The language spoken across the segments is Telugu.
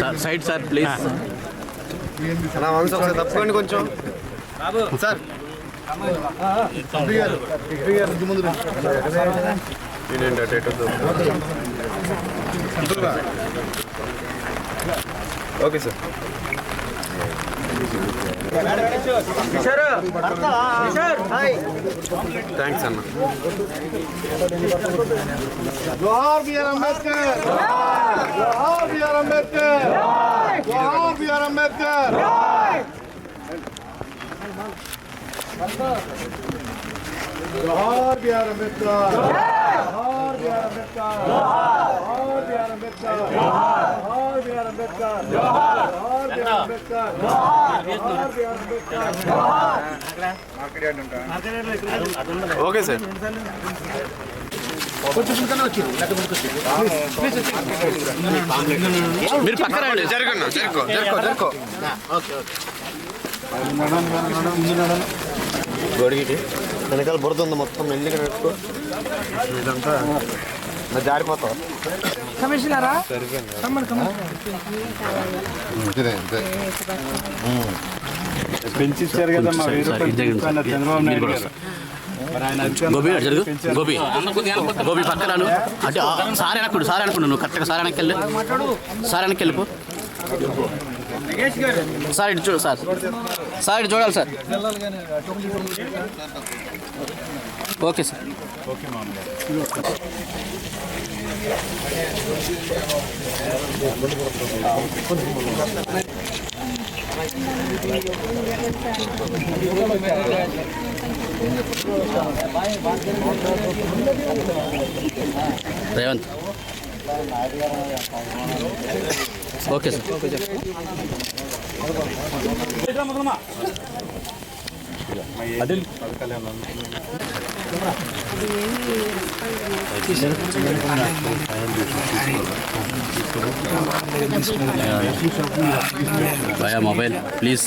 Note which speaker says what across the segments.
Speaker 1: Sir side sir please.
Speaker 2: తప్పుకోండి కొంచెం. సార్. నేనేంటి అటు ఇటు ఓకే సార్. థ్యాంక్స్ అన్న
Speaker 3: జోహార్ బిఆర్ అంబేద్కర్ జోహార్ బిఆర్ అంబేద్కర్ జోహార్ బిఆర్ అంబేద్కర్ జోహార్ బిఆర్ అంబేద్కర్ జోహార్ బిఆర్ అంబేద్కర్ జోహార్ బిఆర్ అంబేద్కర్ జోహార్ బిఆర్ అంబేద్కర్
Speaker 2: ఓకే సార్
Speaker 1: మీరు పక్కన రండి
Speaker 2: జరగండి జరుకో జరుకో జరుకో గొడిగిటి వెనకాల బురద ఉంది మొత్తం మెల్లిగా ఇదంతా
Speaker 3: పెంచిచ్చారు కదా మా. చంద్రబాబు.
Speaker 1: గోపి జరుగు గోపి గోపి. పక్కన అంటే సార్ అనకుండా సార్ అనుకుంటు నువ్వు కరెక్ట్గా సార్ వెనక్కి వెళ్ళు. సార్ వెనక్కి వెళ్ళిపో. సార్ ఇటు చూడు సార్. సార్ ఇటు చూడాలి sir. Okay sir. Revanth. Okay sir. భయ మొబైల్ ప్లీజ్.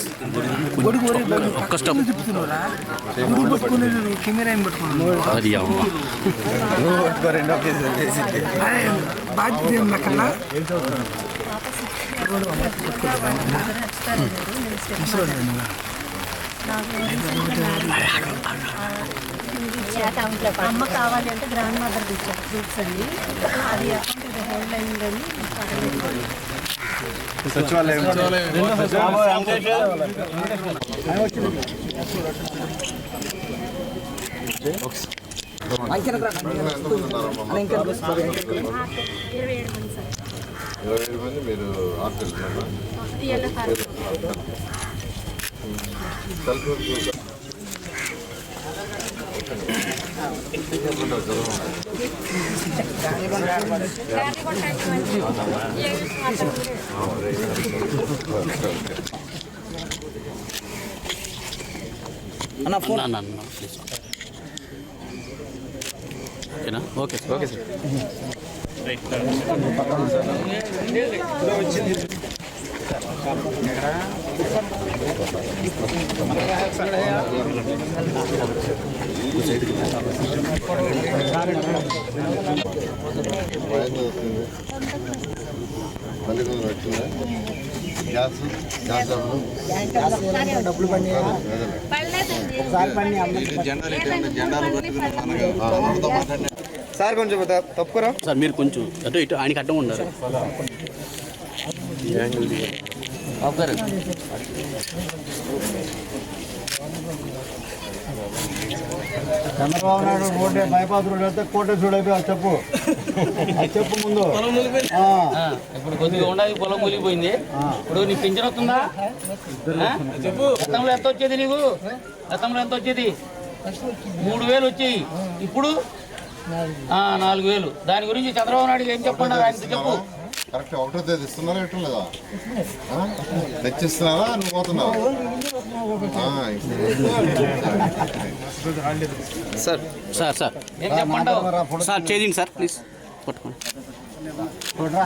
Speaker 1: ఒక్క స్టెప్. అది అమ్మ.
Speaker 4: బాధ్యత
Speaker 5: అమ్మ కావాలి అంటే గ్రాండ్ మదర్ గ్రూప్స్ అండి అది అకౌంట్ హోల్డ్ అయిందని.
Speaker 3: సచివాలయం
Speaker 5: ఇరవై ఏడు మంది
Speaker 6: మీరు
Speaker 5: అన్న
Speaker 1: ఫోన్ అన్న అన్న ప్లీజ్ ఓకేనా
Speaker 2: okay sir
Speaker 6: okay sir. Right gas gas డబ్బులు
Speaker 2: సార్ కొంచెం తప్పుకోరా
Speaker 1: సార్ మీరు కొంచెం అటు ఇటు ఆయనకి అడ్డం
Speaker 3: Chandrababu Naidu road bypass road వెళ్తే కోటేశ్వరుడు అయిపోయి చెప్పు. అది చెప్పు ముందు. ఆ.
Speaker 7: ఇప్పుడు కొద్దిగా ఉండాలి పొలం కూలిపోయింది ఇప్పుడు నీకు పింఛన్ వస్తుందా? ఆ? చెప్పు. గతంలో ఎంత వచ్చేది నీకు? గతంలో ఎంత వచ్చేది? మూడు వేలు వచ్చాయి. ఇప్పుడు? ఆ, నాలుగు వేలు. దాని గురించి చంద్రబాబు నాయుడు ఏం చెప్పండి? ఆయనతో చెప్పు.
Speaker 6: కరెక్ట్ ఒకటో తేదీ ఇస్తున్నారా ఎట్లా లేదా? తెచ్చిస్తున్నారా నువ్వు పోతున్నావా? Sir
Speaker 2: sir
Speaker 1: sir. సార్ చేయండి సార్ ప్లీజ్. పట్టుకోండి.
Speaker 3: చూడరా